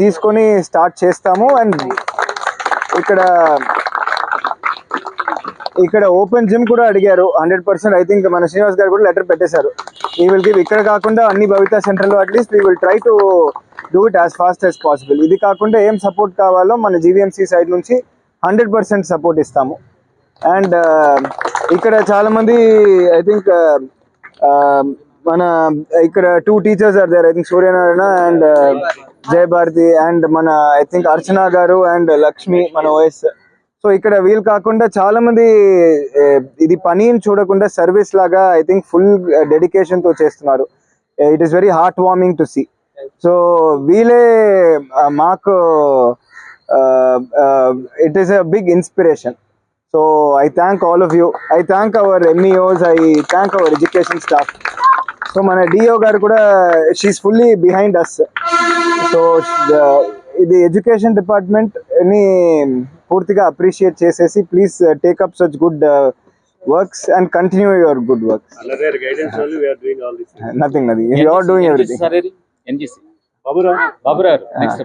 తీసుకొని స్టార్ట్ చేస్తాము. అండ్ ఇక్కడ ఇక్కడ ఓపెన్ జిమ్ కూడా అడిగారు. Hundred percent. ఐ థింక్ మన శ్రీనివాస్ గారు కూడా లెటర్ పెట్టేశారు. ఈ విల్ గివ్ ఇక్కడ కాకుండా అన్ని భవిత సెంటర్లో at least we will try to do it as fast as possible ఇది కాకుండా ఏం సపోర్ట్ కావాలో మన జీవీఎంసీ సైడ్ నుంచి హండ్రెడ్ పర్సెంట్ సపోర్ట్ ఇస్తాము. అండ్ uh, ఇక్కడ చాలామంది ఐ థింక్ మన ఇక్కడ two teachers are there I think Suryanarayana and Jayabharathi and మన I think Archana garu and Lakshmi మన ఓఎస్ సో ఇక్కడ వీళ్ళు కాకుండా చాలా మంది ఇది పనిని చూడకుండా సర్వీస్ లాగా ఐ థింక్ ఫుల్ డెడికేషన్తో చేస్తున్నారు. It is very heart warming to see so వీలే మాకు it is a big inspiration so I thank all of you I thank our MEOs I thank our education staff so మన DO garu కూడా she fully behind us so ఇది education డిపార్ట్మెంట్ని పూర్తిగా appreciate చేసేసి please take up such good works and continue your good works. Nothing nothing you are doing everything NGC Baburao Baburao next